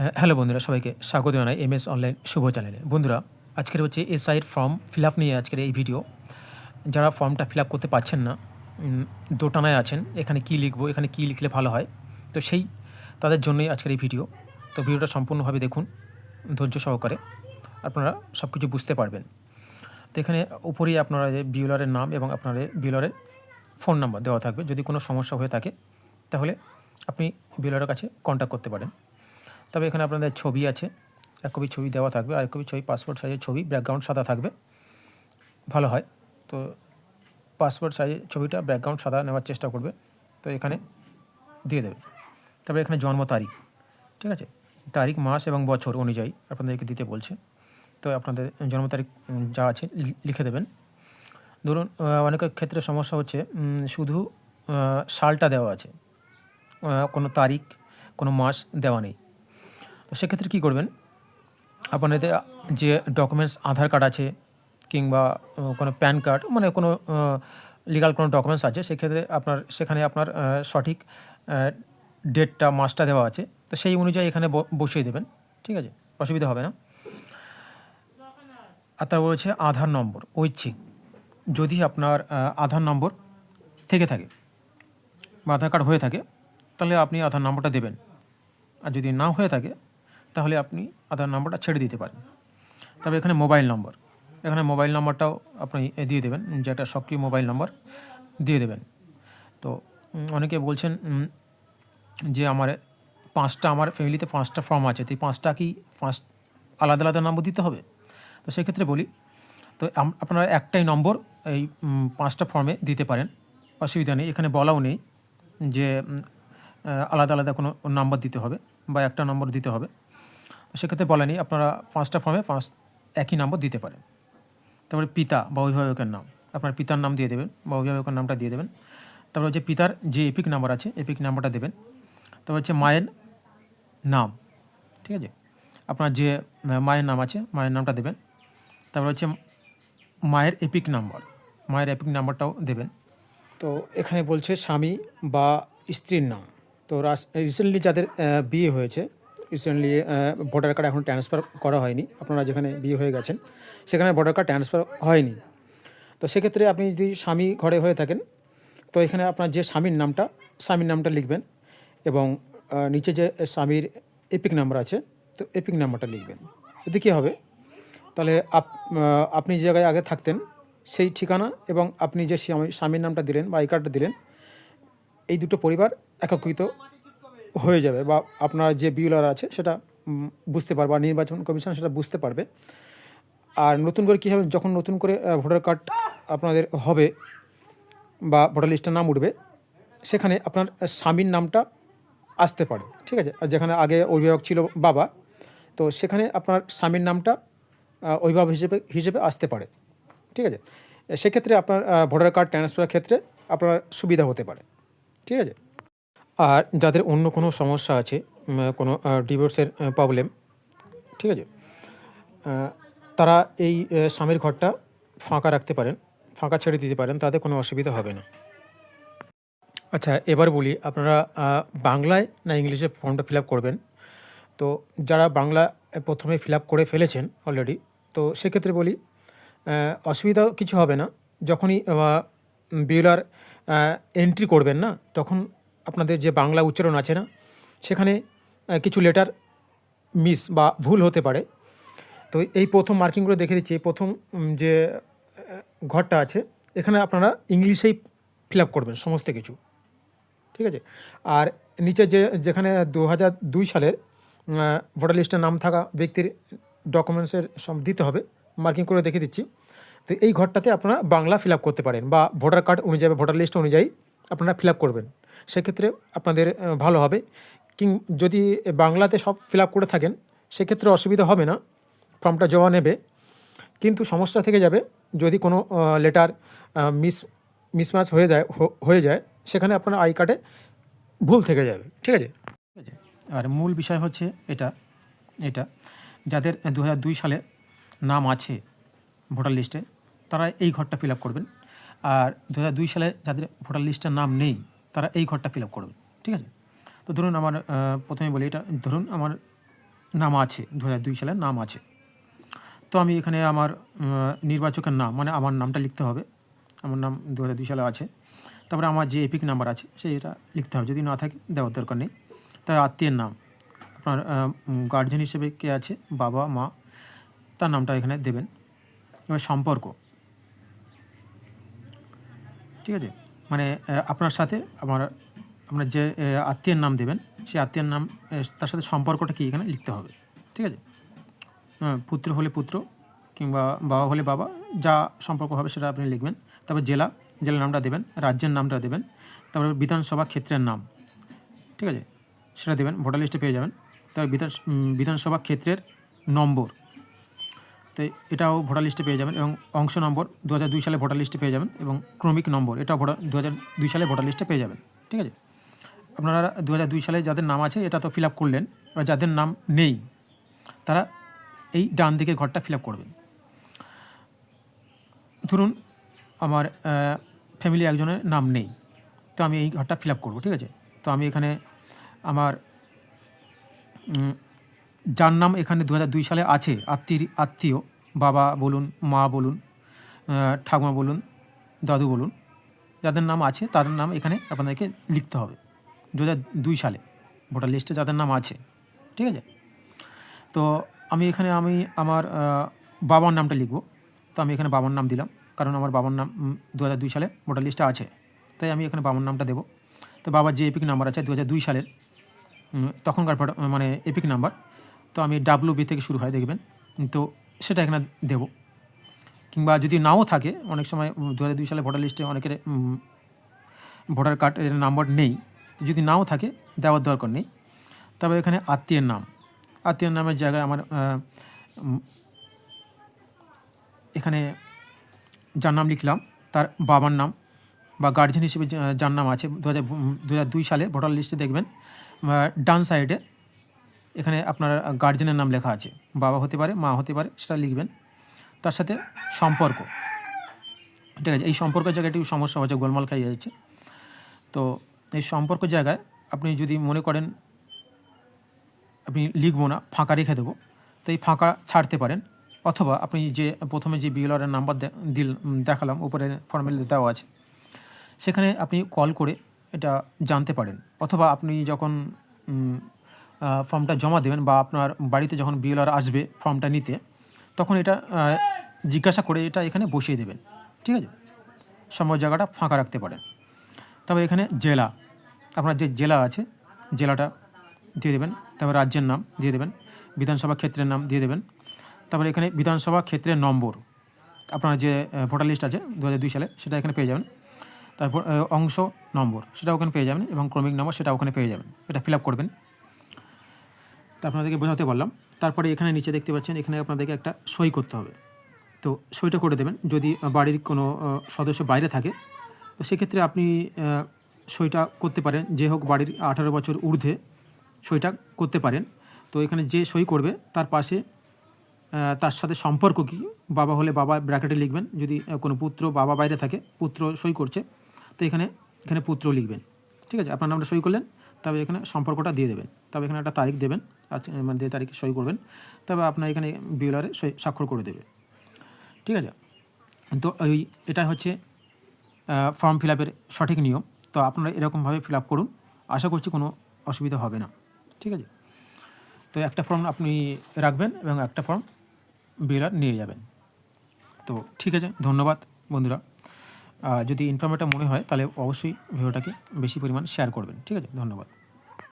হ্যাঁ, হ্যালো বন্ধুরা সবাইকে স্বাগত জানাই এম এস অনলাইন শুভ চ্যানেলে। বন্ধুরা আজকের হচ্ছে এসআইয়ের ফর্ম ফিল আপ নিয়ে আজকের এই ভিডিও। যারা ফর্মটা ফিল আপ করতে পারছেন না দোটানায় আছেন এখানে কি লিখব এখানে কি লিখলে ভালো হয় তো সেই তাদের জন্যই আজকের এই ভিডিও। তো ভিডিওটা সম্পূর্ণভাবে দেখুন ধৈর্য সহকারে আপনারা সব কিছু বুঝতে পারবেন। তো এখানে উপরেই আপনারা যে বিউলারের নাম এবং আপনাদের বিউলারের ফোন নাম্বার দেওয়া থাকবে। যদি কোনো সমস্যা হয়ে থাকে তাহলে আপনি বিউলারের কাছে কন্ট্যাক্ট করতে পারেন। তবে এখানে আপনাদের ছবি আছে। এক কপি ছবি দেওয়া থাকবে আর এক কপি ছবি পাসপোর্ট সাইজের ছবি ব্যাকগ্রাউন্ড সাদা থাকবে। ভালো হয়। তো পাসপোর্ট সাইজের ছবিটা ব্যাকগ্রাউন্ড সাদা নেওয়ার চেষ্টা করবে। তো এখানে দিয়ে দেবে। তারপরে এখানে জন্ম তারিখ, ঠিক আছে? তারিখ, মাস এবং বছর অনুযায়ী আপনাদেরকে দিতে বলছে। তো আপনাদের জন্ম তারিখ যা আছে লিখে দেবেন। ধরুন অনেকের ক্ষেত্রে সমস্যা হচ্ছে শুধু সালটা দেওয়া আছে। কোনো তারিখ, কোনো মাস দেওয়া নেই। তো সেক্ষেত্রে কী করবেন? আপনাদের যে ডকুমেন্টস আধার কার্ড আছে কিংবা কোনো প্যান কার্ড মানে কোনো লিগাল কোনো ডকুমেন্টস আছে, সেক্ষেত্রে আপনার, সেখানে আপনার সঠিক ডেটটা মাসটা দেওয়া আছে। তো সেই অনুযায়ী এখানে বসিয়ে দেবেন, ঠিক আছে? অসুবিধা হবে না। আর তারপর হচ্ছে আধার নম্বর, ঐচ্ছিক। যদি আপনার আধার নম্বর থেকে থাকে বা আধার কার্ড হয়ে থাকে, তাহলে আপনি আধার নম্বরটা দেবেন। আর যদি না হয়ে থাকে তাহলে আপনি আধার নম্বরটা ছেড়ে দিতে পারেন। তবে এখানে মোবাইল নম্বর। এখানে মোবাইল নম্বরটাও আপনি দিয়ে দেবেন যেটা সক্রিয় মোবাইল নম্বর দিয়ে দেবেন। তো অনেকে বলছেন যে আমার পাঁচটা, আমার ফ্যামিলিতে পাঁচটা ফর্ম আছে, তো এই পাঁচটা কি পাঁচ আলাদা আলাদা নম্বর দিতে হবে? তো সেক্ষেত্রে বলি, তো আপনারা একটাই নম্বর এই পাঁচটা ফর্মে দিতে পারেন। অসুবিধা নেই, এখানে বলাও নেই যে আলাদা আলাদা কোনো নাম্বার দিতে হবে। বা একটা নম্বর দিতে হবে। সেক্ষেত্রে বলেনি, আপনারা পাঁচটা ফর্মে পাঁচ একই নম্বর দিতে পারেন। তারপরে পিতা বা অভিভাবকের নাম, আপনার পিতার নাম দিয়ে দেবেন বা অভিভাবকের নামটা দিয়ে দেবেন। তারপরে হচ্ছে পিতার যে এপিক নাম্বার আছে এপিক নাম্বারটা দেবেন। তারপর হচ্ছে মায়ের নাম, ঠিক আছে? আপনার যে মায়ের নাম আছে, মায়ের নামটা দেবেন। তারপর হচ্ছে মায়ের এপিক নাম্বার মায়ের এপিক নাম্বারটাও দেবেন। তো এখানে বলছে স্বামী বা স্ত্রীর নাম। তো রিসেন্টলি যাদের বিয়ে হয়েছে রিসেন্টলি ভোটার কার্ড এখন ট্রান্সফার করা হয়নি। আপনারা যেখানে বিয়ে হয়ে গেছেন, সেখানে ভোটার কার্ড ট্রান্সফার হয়নি। তো সেক্ষেত্রে আপনি যদি স্বামী ঘরে হয়ে থাকেন, তো এখানে আপনার যে স্বামীর নামটা স্বামীর নামটা লিখবেন এবং নিচে যে স্বামীর এপিক নাম্বার আছে, তো এপিক নাম্বারটা লিখবেন। এতে কী হবে? তাহলে আপ আপনি যে জায়গায় আগে থাকতেন, সেই ঠিকানা এবং আপনি যে স্বামী- স্বামীর নামটা দিলেন বা আই কার্ডটা দিলেন, এই দুটো পরিবার একত্রিত হয়ে যাবে বা আপনার যে বিউলার আছে সেটা বুঝতে পারবে বা নির্বাচন কমিশন সেটা বুঝতে পারবে। আর নতুন করে কী হবে? যখন নতুন করে ভোটার কার্ড আপনাদের হবে বা ভোটার লিস্টের নাম উঠবে, সেখানে আপনার স্বামীর নামটা আসতে পারে, ঠিক আছে? আর যেখানে আগে অভিভাবক ছিল বাবা, তো সেখানে আপনার স্বামীর নামটা অভিভাবক হিসেবে হিসেবে আসতে পারে, ঠিক আছে? সেক্ষেত্রে আপনার ভোটার কার্ড ট্রান্সফারের ক্ষেত্রে আপনার সুবিধা হতে পারে, ঠিক আছে? আর যাদের অন্য কোনো সমস্যা আছে কোনো ডিভোর্সের প্রবলেম ঠিক আছে? তারা এই স্বামীর ঘরটা ফাঁকা রাখতে পারেন, ফাঁকা ছেড়ে দিতে পারেন, তাতে কোনো অসুবিধা হবে না। আচ্ছা এবার বলি, আপনারা বাংলায় না ইংলিশে ফর্মটা ফিল করবেন? তো যারা বাংলা প্রথমে ফিল করে ফেলেছেন অলরেডি তো সেক্ষেত্রে বলি অসুবিধা কিছু হবে না। যখনই বিউলার এন্ট্রি করবেন না, তখন আপনাদের যে বাংলা উচ্চারণ আছে না, সেখানে কিছু লেটার মিস বা ভুল হতে পারে। তো এই প্রথম মার্কিংগুলো দেখে দিচ্ছি। প্রথম যে ঘরটা আছে, এখানে আপনারা ইংলিশেই ফিল আপ করবেন, সমস্ত কিছু। ঠিক আছে? আর নিচে যে, যেখানে দু হাজার দুই সালের ভোটার লিস্টের নাম থাকা ব্যক্তির ডকুমেন্টসের সব দিতে হবে মার্কিং করে দেখে দিচ্ছি। তো এই ঘরটাতে আপনারা বাংলা ফিল করতে পারেন বা ভোটার কার্ড অনুযায়ী ভোটার লিস্ট অনুযায়ী আপনারা ফিল করবেন। সেক্ষেত্রে আপনাদের ভালো হবে। কিং, যদি বাংলাতে সব ফিল করে থাকেন, সেক্ষেত্রে অসুবিধা হবে না, ফর্মটা জমা নেবে। কিন্তু সমস্যা থেকে যাবে, যদি কোনো লেটার মিস মিসম্যাচ হয়ে যায় হয়ে যায়, সেখানে আপনার আই কার্ডে ভুল থেকে যাবে, ঠিক আছে? ঠিক আছে আর মূল বিষয় হচ্ছে এটা এটা যাদের দু সালে নাম আছে ভোটার লিস্টে, তারা এই ঘরটা ফিল করবেন। আর দু সালে যাদের ভোটার লিস্টের নাম নেই তারা এই ঘরটা ফিল আপ করবেন ঠিক আছে? তো ধরুন আমার প্রথমে বলি এটা, ধরুন আমার নাম আছে, দু দুই সালের নাম আছে। তো আমি এখানে আমার নির্বাচকের নাম মানে আমার নামটা লিখতে হবে। আমার নাম দু দুই সালে আছে। তারপরে আমার যে এপিক নাম্বার আছে সেটা লিখতে হবে। যদি না থাকে, দেওয়ার দরকার নেই। তাই আত্মীয়ের নাম, আপনার গার্জেন হিসেবে কে আছে, বাবা, মা, তার নামটা এখানে দেবেন। এবার সম্পর্ক, ঠিক আছে? মানে আপনার সাথে আমার আপনার যে আত্মীয়ের নাম দেবেন সেই আত্মীয়ের নাম তার সাথে সম্পর্কটা কি এখানে লিখতে হবে, ঠিক আছে? পুত্র হলে পুত্র কিংবা বাবা হলে বাবা, যা সম্পর্ক হবে সেটা আপনি লিখবেন। তারপর জেলা, জেলার নামটা দেবেন, রাজ্যের নামটা দেবেন, তারপরে বিধানসভা ক্ষেত্রের নাম, ঠিক আছে? সেটা দেবেন, ভোটার লিস্টে পেয়ে যাবেন। তারপর বিধান বিধানসভা ক্ষেত্রের নম্বর তো এটাও ভোটার লিস্টে পেয়ে যাবেন এবং অংশ নম্বর দু সালে ভোটার লিস্টে পেয়ে যাবেন এবং ক্রমিক নম্বর এটাও ভোটার দু সালে ভোটার লিস্টে পেয়ে যাবেন, ঠিক আছে? আপনারা দু সালে যাদের নাম আছে এটা তো ফিল করলেন এবার যাদের নাম নেই, তারা এই ডান দিকের ঘরটা ফিল করবেন। ধরুন আমার ফ্যামিলি একজনের নাম নেই, তো আমি এই ঘরটা ফিল করব, ঠিক আছে? তো আমি এখানে আমার যার নাম এখানে দু হাজার দুই সালে আছে। আত্মীয় আত্মীয়, বাবা বলুন, মা বলুন ঠাকুমা বলুন, দাদু বলুন, যাদের নাম আছে তাদের নাম এখানে আপনাদেরকে লিখতে হবে। দু দুই সালে ভোটার লিস্টে যাদের নাম আছে, ঠিক আছে? তো আমি এখানে আমি আমার বাবার নামটা লিখব। তো আমি এখানে বাবার নাম দিলাম, কারণ আমার বাবার নাম দু দুই সালে ভোটার লিস্টে আছে। তাই আমি এখানে বাবার নামটা দেবো। তো বাবার যে এপিক নাম্বার আছে দু সালের তখনকার মানে এপিক নাম্বার তো আমি ডাব্লু বি থেকে শুরু হয়, দেখবেন। তো সেটা এখানে দেব। কিংবা যদি নাও থাকে, অনেক সময় দু হাজার দুই সালে ভোটার লিস্টে অনেকের ভোটার কার্ডের নাম্বার নেই। যদি নাও থাকে, দেওয়ার দরকার নেই। তবে এখানে আত্মীয়ের নাম। আত্মীয়ের নামের জায়গায় আমার এখানে যার নাম লিখলাম, তার বাবার নাম বা গার্জেন হিসেবে যার নাম আছে। দু হাজার সালে ভোটার লিস্টে দেখবেন ডান সাইডে এখানে আপনার গার্জেনের নাম লেখা আছে। বাবা হতে পারে, মা হতে পারে, সেটা লিখবেন। তার সাথে সম্পর্ক। ঠিক আছে, এই সম্পর্কের জায়গায় একটু সমস্যা হচ্ছে গোলমাল খাইয়ে যাচ্ছে। তো এই সম্পর্ক জায়গায় আপনি যদি মনে করেন, আপনি লিখব না, ফাঁকা রেখে দেবো, তো এই ফাঁকা ছাড়তে পারেন। অথবা আপনি যে, প্রথমে যে বিএলআরের নাম্বার দিল দেখালাম, উপরে ফর্মেল দেওয়া আছে, সেখানে আপনি কল করে এটা জানতে পারেন। অথবা আপনি যখন ফর্মটা জমা দেবেন বা আপনার বাড়িতে যখন বিএলআর আসবে ফর্মটা নিতে, তখন এটা জিজ্ঞাসা করে এটা এখানে বসিয়ে দেবেন। ঠিক আছে? সময় জায়গাটা ফাঁকা রাখতে পারেন। তবে এখানে জেলা। আপনার যে জেলা আছে, জেলাটা দিয়ে দেবেন। তারপর রাজ্যের নাম দিয়ে দেবেন। বিধানসভা ক্ষেত্রের নাম দিয়ে দেবেন। তারপরে এখানে বিধানসভা ক্ষেত্রের নম্বর। আপনার যে ভোটার লিস্ট আছে দু সালে, সেটা এখানে পেয়ে যাবেন। তারপর অংশ নম্বর সেটা ওখানে পেয়ে যাবেন এবং ক্রমিক নম্বর সেটা ওখানে পেয়ে যাবেন। এটা ফিল করবেন। তা আপনাদেরকে বোঝাতে পারলাম। তারপরে এখানে নিচে দেখতে পাচ্ছেন, এখানে আপনাদেরকে একটা সই করতে হবে। তো সইটা করে দেবেন। যদি বাড়ির কোনো সদস্য বাইরে থাকে, তো সেক্ষেত্রে আপনি সইটা করতে পারেন। যে হোক বাড়ির আঠারো বছর ঊর্ধ্বে সইটা করতে পারেন। তো এখানে যে সই করবে, তার পাশে তার সাথে সম্পর্ক কী, বাবা হলে বাবা ব্র্যাকেটে লিখবেন। যদি কোনো পুত্র বাবা বাইরে থাকে, পুত্র সই করছে, তো এখানে এখানে পুত্র লিখবেন। ঠিক আছে? আপনার নামটা সই করলেন, তবে এখানে সম্পর্কটা দিয়ে দেবেন। তবে এখানে একটা তারিখ দেবেন। আচ্ছা, মানে যে তারিখে সই করবেন তবে আপনার এখানে বিউলারে সই স্বাক্ষর করে দেবে। ঠিক আছে? তো ওই এটা হচ্ছে ফর্ম ফিল আপের সঠিক নিয়ম। তো আপনারা এরকমভাবে ফিল আপ করুন। আশা করছি কোনো অসুবিধা হবে না। ঠিক আছে? তো একটা ফর্ম আপনি রাখবেন এবং একটা ফর্ম বিএলআর নিয়ে যাবেন। তো ঠিক আছে? ধন্যবাদ বন্ধুরা। যদি ইনফরমেটিভ মনে হয় তাহলে অবশ্যই ভিডিওটাকে বেশি পরিমাণ শেয়ার করবেন। ঠিক আছে? ধন্যবাদ।